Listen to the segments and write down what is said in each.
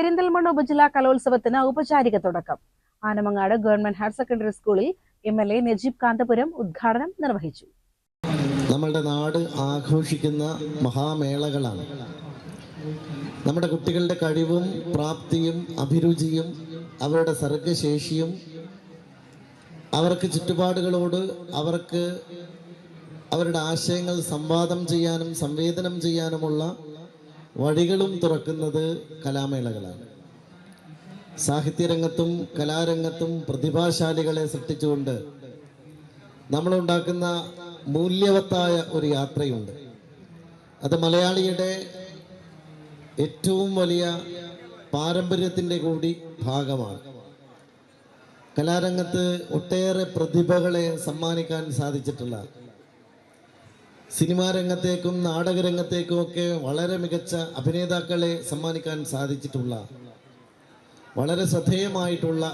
പെരിന്തൽമണ്ണ ഉപജില്ലാ കലോത്സവത്തിന് ഔപചാരിക തുടക്കം. ആനമങ്ങാട് ഗവൺമെന്റ് ഹയർ സെക്കൻഡറി സ്കൂളിൽ M L A Najeeb Kanthapuram ഉദ്ഘാടനം നിർവഹിച്ചു. നമ്മളുടെ നാട് ആഘോഷിക്കുന്ന മഹാമേളകളാണ്. നമ്മുടെ കുട്ടികളുടെ കഴിവും പ്രാപ്തിയും അഭിരുചിയും അവരുടെ സർഗശേഷിയും അവർക്ക് ചുറ്റുപാടുകളോട് അവർക്ക് അവരുടെ ആശയങ്ങൾ സംവാദം ചെയ്യാനും സംവേദനം ചെയ്യാനുമുള്ള വഴികളും തുറക്കുന്നത് കലാമേളകളാണ്. സാഹിത്യരംഗത്തും കലാരംഗത്തും പ്രതിഭാശാലികളെ സൃഷ്ടിച്ചുകൊണ്ട് നമ്മളുണ്ടാക്കുന്ന മൂല്യവത്തായ ഒരു യാത്രയുണ്ട്. അത് മലയാളിയുടെ ഏറ്റവും വലിയ പാരമ്പര്യത്തിന്റെ കൂടി ഭാഗമാണ്. കലാരംഗത്ത് ഒട്ടേറെ പ്രതിഭകളെ സമ്മാനിക്കാൻ സാധിച്ചിട്ടുള്ള സിനിമാ രംഗത്തേക്കും നാടകരംഗത്തേക്കും ഒക്കെ വളരെ മികച്ച അഭിനേതാക്കളെ സമ്മാനിക്കാൻ സാധിച്ചിട്ടുള്ള വളരെ ശ്രദ്ധേയമായിട്ടുള്ള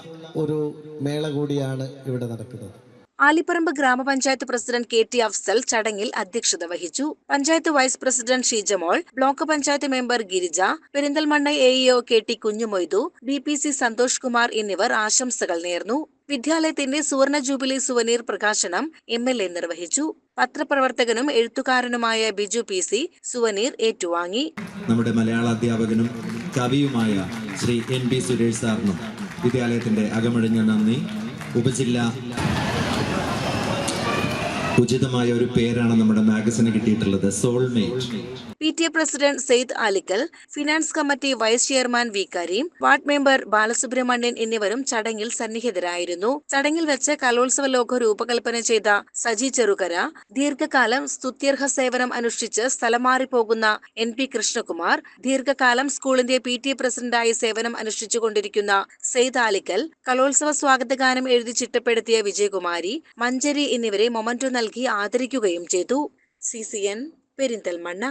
ഒരു മേള കൂടിയാണ് ഇവിടെ നടക്കുന്നത്. ആലിപ്പറമ്പ് ഗ്രാമപഞ്ചായത്ത് പ്രസിഡന്റ് കെ ടി അഫ്സൽ ചടങ്ങിൽ അധ്യക്ഷത വഹിച്ചു. Panchayat vice president Sheejamol block panchayat member Girija Perinthalmanna A EO K T Kunhumoythu B P C Santhosh Kumar എന്നിവർ ആശംസകൾ നേർന്നു. വിദ്യാലയത്തിന്റെ സുവർണ ജൂബിലി സുവനീർ പ്രകാശനം എം എൽ എ നിർവഹിച്ചു. പത്രപ്രവർത്തകനും എഴുത്തുകാരനുമായ ബിജു പി സി സുവനീർ ഏറ്റുവാങ്ങി. നമ്മുടെ മലയാള അധ്യാപകനും കവിയുമായ ശ്രീ എൻ ബി സുരേഷ് സാറിനും വിദ്യാലയത്തിന്റെ അകമഴിഞ്ഞ നന്ദി. ഉപജില്ല ഉചിതമായ ഒരു പേരാണ് നമ്മുടെ മാഗസിന് കിട്ടിയിട്ടുള്ളത് soulmate P T A president Syed Alikkal finance committee vice chairman V Kareem ward member Balasubramanian എന്നിവരും ചടങ്ങിൽ സന്നിഹിതരായിരുന്നു. ചടങ്ങിൽ വെച്ച് കലോത്സവ ലോഗോ രൂപകൽപ്പന ചെയ്ത സജി ചെറുകര ദീർഘകാലം സ്തുത്യർഹ സേവനം അനുഷ്ഠിച്ച് സ്ഥലം മാറിപ്പോകുന്ന എൻ പി കൃഷ്ണകുമാർ ദീർഘകാലം സ്കൂളിന്റെ പി ടി എ പ്രസിഡന്റായി സേവനം അനുഷ്ഠിച്ചുകൊണ്ടിരിക്കുന്ന സെയ്ദ് അലിക്കൽ കലോത്സവ സ്വാഗതഗാനം എഴുതി ചിട്ടപ്പെടുത്തിയ വിജയകുമാരി മഞ്ചരി എന്നിവരെ മൊമന്റോ നൽകി ആദരിക്കുകയും ചെയ്തു. C C N Perinthalmanna.